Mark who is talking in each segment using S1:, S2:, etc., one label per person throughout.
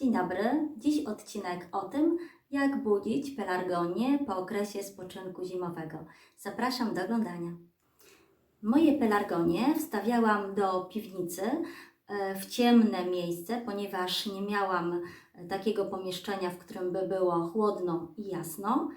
S1: Dzień dobry. Dziś odcinek o tym, jak budzić pelargonię po okresie spoczynku zimowego. Zapraszam do oglądania. Moje pelargonie wstawiałam do piwnicy e, w ciemne miejsce, ponieważ nie miałam e, takiego pomieszczenia, w którym by było chłodno i jasno.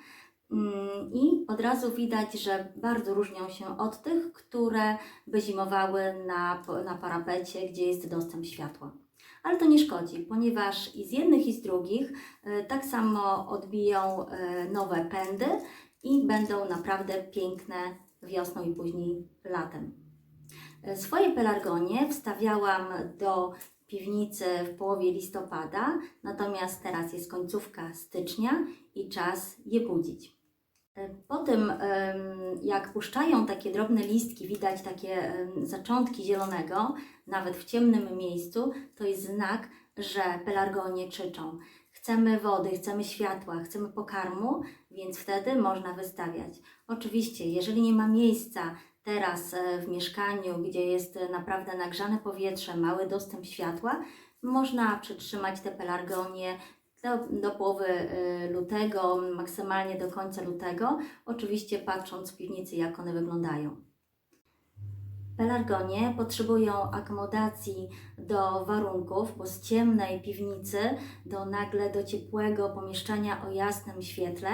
S1: Mm, I od razu widać, że bardzo różnią się od tych, które by zimowały na, na parapecie, gdzie jest dostęp światła. Ale to nie szkodzi, ponieważ i z jednych, i z drugich e, tak samo odbiją e, nowe pędy i będą naprawdę piękne wiosną i później latem. E, Swoje pelargonie wstawiałam do piwnicy w połowie listopada, natomiast teraz jest końcówka stycznia i czas je budzić. E, Po tym, jak puszczają takie drobne listki, widać takie zaczątki zielonego, nawet w ciemnym miejscu, to jest znak, że pelargonie krzyczą. Chcemy wody, chcemy światła, chcemy pokarmu, więc wtedy można wystawiać. Oczywiście, jeżeli nie ma miejsca teraz e, w mieszkaniu, gdzie jest naprawdę nagrzane powietrze, mały dostęp światła, można przytrzymać te pelargonie do, do połowy y, lutego, maksymalnie do końca lutego, oczywiście patrząc w piwnicy, jak one wyglądają. Pelargonie potrzebują akomodacji do warunków, bo z ciemnej piwnicy do nagle do ciepłego pomieszczenia o jasnym świetle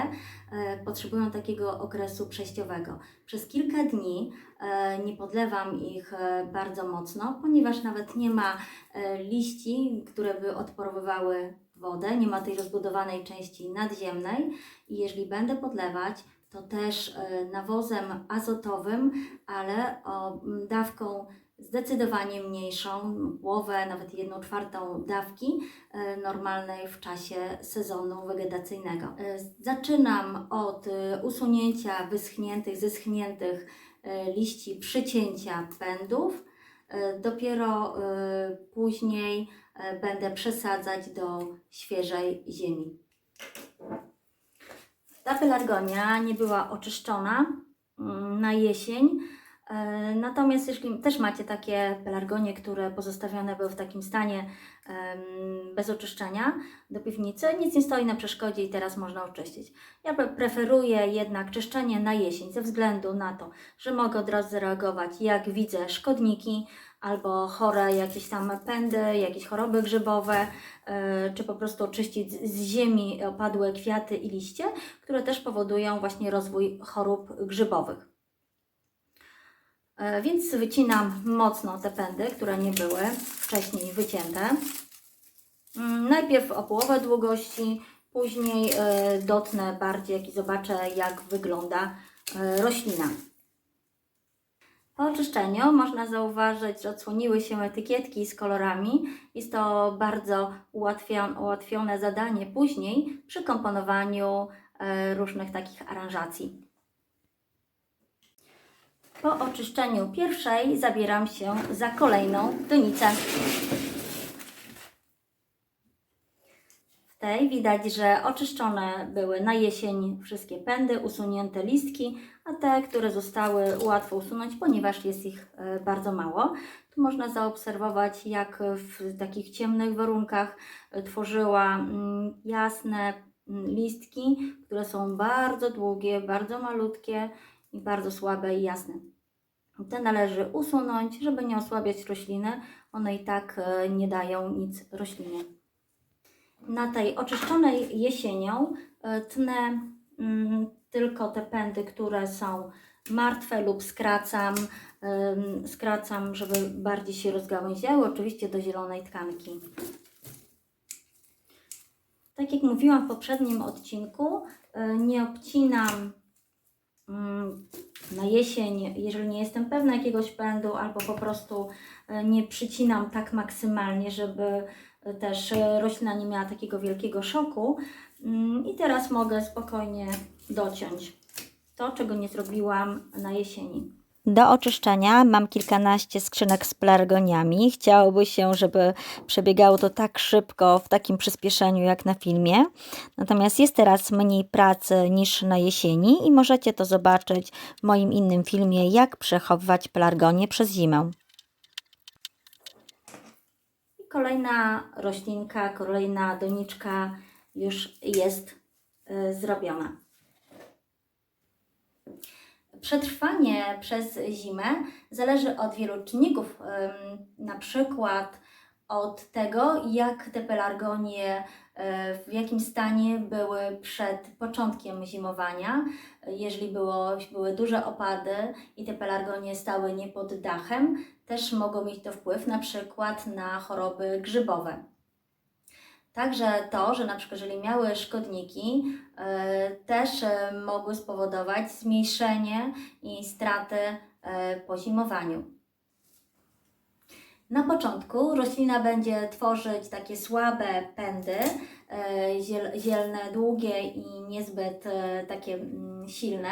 S1: e, potrzebują takiego okresu przejściowego. Przez kilka dni e, nie podlewam ich bardzo mocno, ponieważ nawet nie ma e, liści, które by odparowywały wodę, nie ma tej rozbudowanej części nadziemnej i jeżeli będę podlewać, to też e, nawozem azotowym, ale o dawką zdecydowanie mniejszą, połowę, nawet jedną czwartą dawki e, normalnej w czasie sezonu wegetacyjnego. E, Zaczynam od usunięcia wyschniętych, zeschniętych liści, przycięcia pędów. Dopiero później będę przesadzać do świeżej ziemi. Ta pelargonia nie była oczyszczona mm, na jesień. E, Natomiast jeśli też macie takie pelargonie, które pozostawione były w takim stanie bez oczyszczenia do piwnicy, nic nie stoi na przeszkodzie i teraz można oczyścić. Ja pre- preferuję jednak czyszczenie na jesień ze względu na to, że mogę od razu zareagować, jak widzę szkodniki albo chore jakieś tam pędy, jakieś choroby grzybowe, e, czy po prostu oczyścić z ziemi opadłe kwiaty i liście, które też powodują właśnie rozwój chorób grzybowych. E, Więc wycinam mocno te pędy, które nie były wcześniej wycięte. Mm, Najpierw o połowę długości, później e, dotnę bardziej i zobaczę, jak wygląda e, roślina. Po oczyszczeniu można zauważyć, że odsłoniły się etykietki z kolorami. Jest to bardzo ułatwione, zadanie później przy komponowaniu różnych takich aranżacji. Po oczyszczeniu pierwszej zabieram się za kolejną donicę. W tej widać, że oczyszczone były na jesień wszystkie pędy, usunięte listki, a te, które zostały łatwo usunąć, ponieważ jest ich e, bardzo mało. Tu można zaobserwować, jak w takich ciemnych warunkach e, tworzyła mm, jasne mm, listki, które są bardzo długie, bardzo malutkie i bardzo słabe i jasne. Te należy usunąć, żeby nie osłabiać rośliny. One i tak e, nie dają nic roślinie. Na tej oczyszczonej jesienią e, tnę mm, tylko te pędy, które są martwe lub skracam, skracam, żeby bardziej się rozgałęziały, oczywiście do zielonej tkanki. Tak jak mówiłam w poprzednim odcinku, e, nie obcinam na jesień, jeżeli nie jestem pewna jakiegoś pędu, albo po prostu e, nie przycinam tak maksymalnie, żeby e, też e, roślina nie miała takiego wielkiego szoku. Mm, I teraz mogę spokojnie dociąć to, czego nie zrobiłam na jesieni.
S2: Do oczyszczenia mam kilkanaście skrzynek z pelargoniami. Chciałoby się, żeby przebiegało to tak szybko, w takim przyspieszeniu jak na filmie. Natomiast jest teraz mniej pracy niż na jesieni i możecie to zobaczyć w moim innym filmie, jak przechowywać pelargonie przez zimę.
S1: kolejna roślinka, kolejna doniczka już jest y, zrobiona. Przetrwanie przez zimę zależy od wielu czynników, na przykład od tego, jak te pelargonie, e, w jakim stanie były przed początkiem zimowania. Jeżeli było, były duże opady i te pelargonie stały nie pod dachem, też mogą mieć to wpływ na przykład na choroby grzybowe. Także to, że na przykład jeżeli miały szkodniki, e, też e, mogły spowodować zmniejszenie i straty e, po zimowaniu. Na początku roślina będzie tworzyć takie słabe pędy, e, ziel, zielne, długie i niezbyt e, takie mm, silne,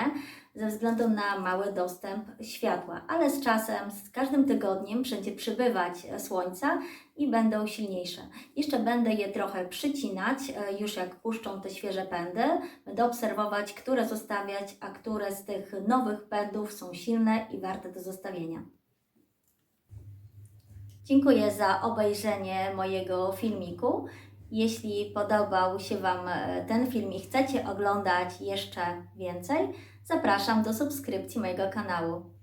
S1: ze względu na mały dostęp światła, ale z czasem, z każdym tygodniem będzie przybywać e, słońca i będą silniejsze. Jeszcze będę je trochę przycinać, już jak puszczą te świeże pędy. Będę obserwować, które zostawiać, a które z tych nowych pędów są silne i warte do zostawienia. Dziękuję za obejrzenie mojego filmiku. Jeśli podobał się Wam e, ten film i chcecie oglądać jeszcze więcej, zapraszam do subskrypcji mojego kanału.